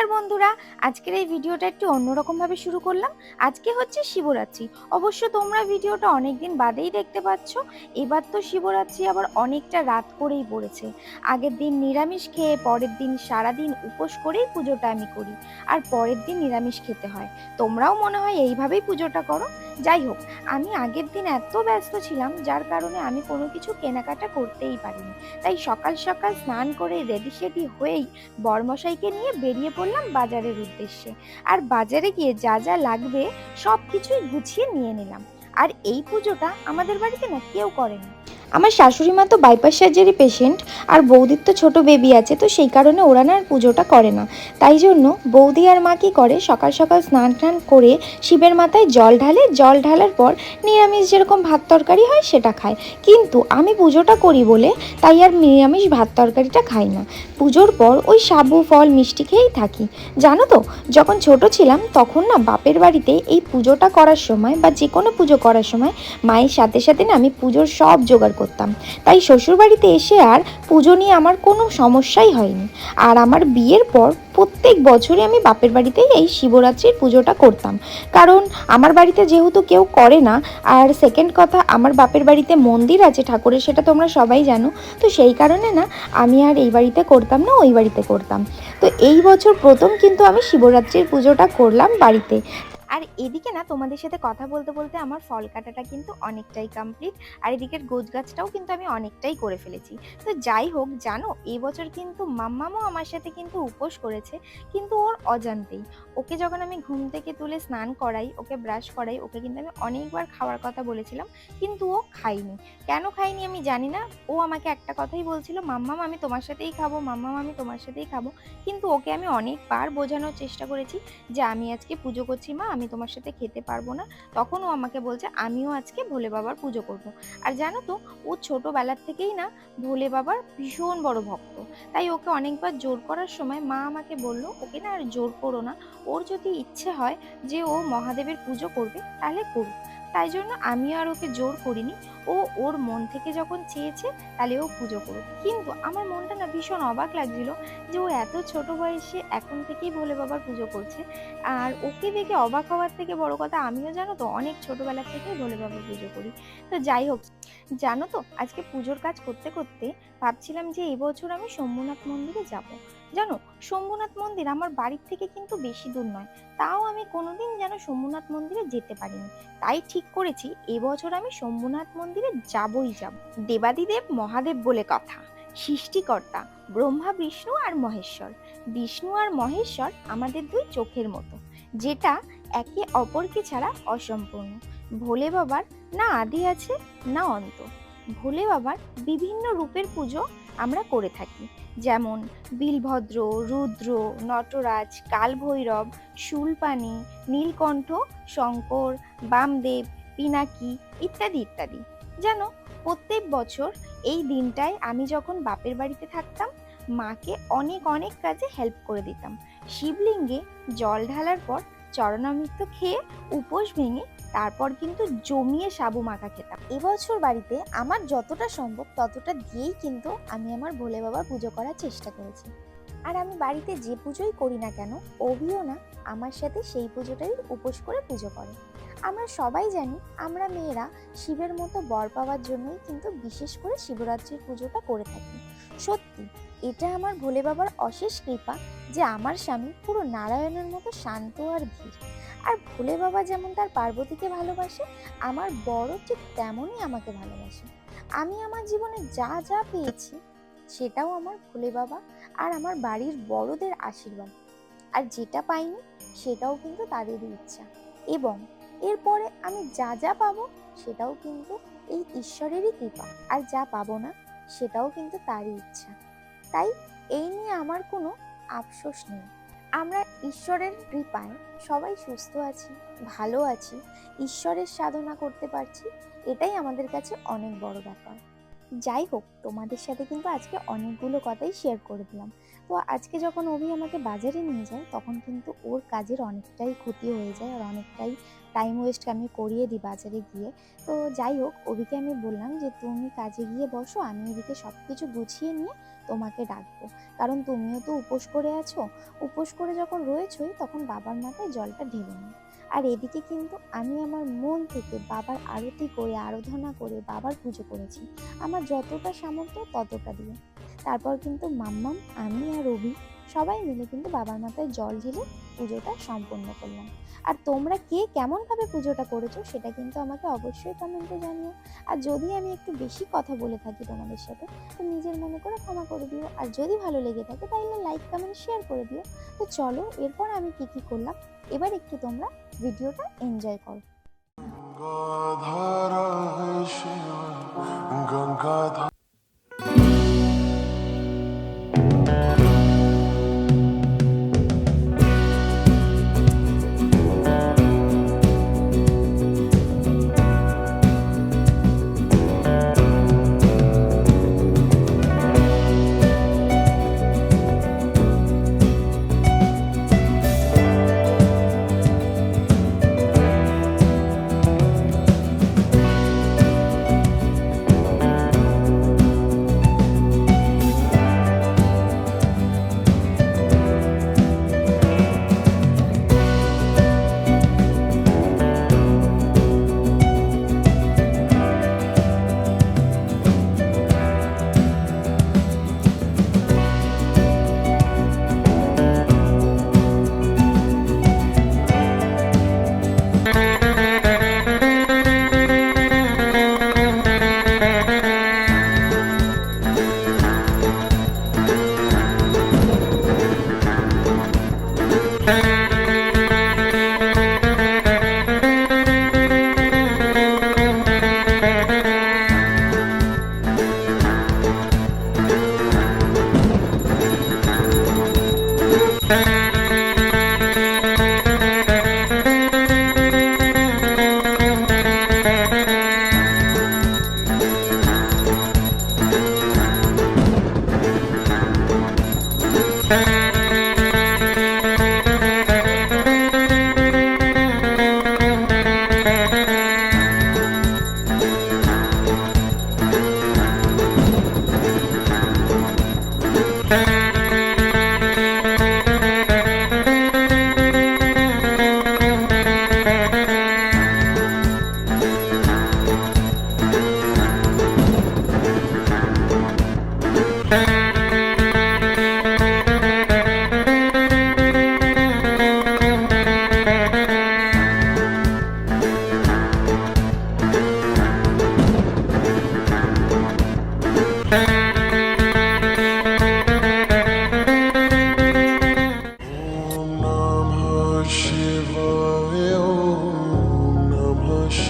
নমস্কার বন্ধুরা, আজকের এই ভিডিওটা একটু অন্যরকম ভাবে শুরু করলাম। আজকে হচ্ছে শিবরাত্রি। অবশ্য তোমরা ভিডিওটা অনেকদিন বাদেই দেখতে পাচ্ছ, এবার তো শিবরাত্রি আবার অনেকটা রাত করেই পড়েছে। আগের দিন নিরামিষ খেয়ে পরের দিন সারাদিন উপোস করেই পুজোটা আমি করি, আর পরের দিন নিরামিষ খেতে হয়। তোমরাও মনে হয় এইভাবেই পুজোটা করো। যাই হোক, আমি আগের দিন এত ব্যস্ত ছিলাম, যার কারণে আমি কোনো কিছু কেনাকাটা করতেই পারিনি। তাই সকাল সকাল স্নান করে রেডি সেডি হয়েই বরমশাইকে নিয়ে বেরিয়ে পড়লাম বাজারের উদ্দেশ্যে। আর বাজারে গিয়ে যা যা লাগবে সব কিছুই গুছিয়ে নিয়ে নিলাম। আর এই পুজোটা আমাদের বাড়িতে না কেউ করে না আমার শাশুড়ি মা তো বাইপাস সার্জারি পেশেন্ট আর বৌদির তো ছোট বেবি আছে, তো সেই কারণে ওরা না আর পুজোটা করে না। তাই জন্য বৌদি আর মা কি করে, সকাল সকাল স্নান টান করে শিবের মাথায় জল ঢালে, জল ঢালার পর নিরামিষ যেরকম ভাত তরকারি হয় সেটা খায়। কিন্তু আমি পুজোটা করি বলে তাই আর নিরামিষ ভাত তরকারিটা খাই না। পুজোর পর ওই সাবু, ফল, মিষ্টি খেয়েই থাকি। জানো তো, যখন ছোট ছিলাম তখন না বাপের বাড়িতে এই পুজোটা করার সময় বা যে কোনো পুজো করার সময় মায়ের সাথে সাথে না আমি পুজোর সব জোগাড় করতাম। তাই শ্বশুরবাড়িতে এসে আর পুজো নিয়ে আমার কোনো সমস্যাই হয়নি। আর আমার বিয়ের পর প্রত্যেক বছরই আমি বাপের বাড়িতেই এই শিবরাত্রির পুজোটা করতাম। কারণ আমার বাড়িতে যেহেতু কেউ করে না, আর সেকেন্ড কথা, আমার বাপের বাড়িতে মন্দির আছে ঠাকুরের, সেটা তোমরা সবাই জানো। তো সেই কারণে না, আমি আর এই বাড়িতে করতাম না, ওই বাড়িতে করতাম। তো এই বছর প্রথম কিন্তু আমি শিবরাত্রির পুজোটা করলাম বাড়িতে। আর এদিকে না তোমাদের সাথে কথা বলতে বলতে আমার ফল কাটাটা কিন্তু অনেকটাই কমপ্লিট আর এদিকের গোছ গাছটাও কিন্তু আমি অনেকটাই করে ফেলেছি। তো যাই হোক, জানো, এই বছর কিন্তু মাম্মামও আমার সাথে কিন্তু উপোস করেছে, কিন্তু ওর অজান্তেই। ওকে যখন আমি ঘুম থেকে তুলে স্নান করাই, ওকে ব্রাশ করাই, ওকে কিন্তু আমি অনেকবার খাওয়ার কথা বলেছিলাম, কিন্তু ও খায়নি। কেন খায়নি আমি জানি না, ও আমাকে একটা কথাই বলছিল, মাম্মাম, আমি তোমার সাথেই খাব, মাম্মাম, আমি তোমার সাথেই খাব। কিন্তু ওকে আমি অনেকবার বোঝানোর চেষ্টা করেছি যে আমি আজকে পুজো করছি মা আমি তোমার সাথে খেতে পারব না তখন ও আমাকে বলছে, আমিও আজকে ভোলে বাবার পুজো করব। আর জানো তো, ও ছোটোবেলার থেকেই না ভোলে বাবার ভীষণ বড় ভক্ত। তাই ওকে অনেকবার জোর করার সময় মা আমাকে বলল, ওকে না আর জোর করো না। ওর যদি ইচ্ছে হয় যে ও মহাদেবের পুজো করবে, তাহলে করুক। তাই জন্য আমি আর ওকে জোর করিনি। ও ওর মন থেকে যখন চেয়েছে তাহলে ও পুজো করুক। কিন্তু আমার মনটা না ভীষণ অবাক লাগছিল যে ও এত ছোট বয়সে এখন থেকেই ভোলে বাবার পুজো করছে। আর ওকে দেখে অবাক হওয়ার থেকে বড় কথা, আমিও জানো তো অনেক ছোটবেলা থেকেই ভোলে বাবার পুজো করি। তো যাই হোক, জানো তো আজকে পুজোর কাজ করতে করতে ভাবছিলাম যে এই বছর আমি শম্ভুনাথ মন্দিরে যাব। জানো শম্ভুনাথ মন্দির আমার বাড়ির থেকে কিন্তু বেশি দূর নয়। তাও আমি কোনোদিন যেন শম্ভুনাথ মন্দিরে যেতে পারিনি। তাই ঠিক করেছি, এবছর আমি শম্ভুনাথ মন্দিরে যাবই যাব। দেবাদিদেব মহাদেব বলে কথা, সৃষ্টিকর্তা ব্রহ্মা, বিষ্ণু আর মহেশ্বর। বিষ্ণু আর মহেশ্বর আমাদের দুই চোখের মতো, যেটা একে অপরকে ছাড়া অসম্পূর্ণ। ভোলে বাবার না আদি আছে, না অন্ত। ভোলে বাবার বিভিন্ন রূপের পুজো আমরা করে থাকি। যেমন বিলভদ্র, রুদ্র, নটরাজ, কালভৈরব শুলপানি নীলকণ্ঠ, শঙ্কর, বামদেব, পিনাকি ইত্যাদি ইত্যাদি। জানো, প্রত্যেক বছর এই দিনটায় আমি যখন বাপের বাড়িতে থাকতাম, মাকে অনেক অনেক কাজে হেল্প করে দিতাম। শিবলিঙ্গে জল ঢালার পর চরণামৃত খেয়ে উপোস ভেঙে তারপর কিন্তু জমিয়ে সাবু মাখা খেতাম। এবছর বাড়িতে আমার যতটা সম্ভব ততটা দিয়েই কিন্তু আমি আমার ভোলে বাবার পুজো করার চেষ্টা করেছি। আর আমি বাড়িতে যে পুজোই করি না কেন, অভিও না আমার সাথে সেই পুজোটাই উপোস করে পুজো করে। আমরা সবাই জানি আমরা মেয়েরা শিবের মতো বর পাওয়ার জন্যই কিন্তু বিশেষ করে শিবরাত্রির পুজোটা করে থাকি। সত্যি, এটা আমার ভোলে বাবার অশেষ কৃপা যে আমার স্বামী পুরো নারায়ণের মতো শান্ত আর ধীর। আর ভোলে বাবা যেমন তার পার্বতীকে ভালোবাসে, আমার বড় ঠিক তেমনই আমাকে ভালোবাসে। আমি আমার জীবনে যা যা পেয়েছি সেটাও আমার ভোলে বাবা আর আমার বাড়ির বড়দের আশীর্বাদ। আর যেটা পাইনি, সেটাও কিন্তু তাদেরই ইচ্ছা। এবং এরপরে আমি যা যা পাবো, সেটাও কিন্তু এই ঈশ্বরেরই কৃপা। আর যা পাবো না, সেটাও কিন্তু তারই ইচ্ছা। তাই এই নিয়ে আমার কোনো আফসোস নেই। আমরা ঈশ্বরের কৃপায় সবাই সুস্থ আছি, ভালো আছি, ঈশ্বরের সাধনা করতে পারছি, এটাই আমাদের কাছে অনেক বড় ব্যাপার। যাই হোক, তোমাদের সাথে কিন্তু আজকে অনেকগুলো কথাই শেয়ার করে দিলাম। তো আজকে যখন অভি আমাকে বাজারে নিয়ে যায়, তখন কিন্তু ওর কাজের অনেকটাই ক্ষতি হয়ে যায় আর অনেকটাই টাইম ওয়েস্ট আমি করিয়ে দিই বাজারে গিয়ে। তো যাই হোক, অভিকে আমি বললাম যে, তুমি কাজে গিয়ে বসো, আমি এদিকে সব কিছু গুছিয়ে নিয়ে তোমাকে ডাকবো। কারণ তুমিও তো উপোস করে আছো। উপোস করে যখন রয়েছোই, তখন বাবার মাথায় জলটা ঢেলে নিও। আর এদিকে কিন্তু আমি আমার মন থেকে বাবার আরতি করে, আরাধনা করে, বাবার পুজো করেছি। আমার যতটা সামর্থ্য ততটা দিয়ে। তারপর কিন্তু মাম্মাম, আমি আর রবি সবাই মিলে কিন্তু বাবার মাথায় জল ঢেলে পুজোটা সম্পন্ন করলাম। আর তোমরা কে কেমনভাবে পুজোটা করেছ সেটা কিন্তু আমাকে অবশ্যই কমেন্টে জানিও। আর যদি আমি একটু বেশি কথা বলে থাকি তোমাদের সাথে, তো নিজের মনে করে ক্ষমা করে দিও। আর যদি ভালো লেগে থাকে তাহলে লাইক কমেন্ট শেয়ার করে দিও। তো চলো, এরপর আমি কি কি করলাম, এবার একটু তোমরা ভিডিওটা এনজয় করো। গঙ্গাধারা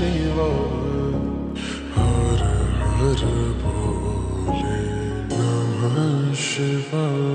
शिवो हर हर बोले नमः शिवाय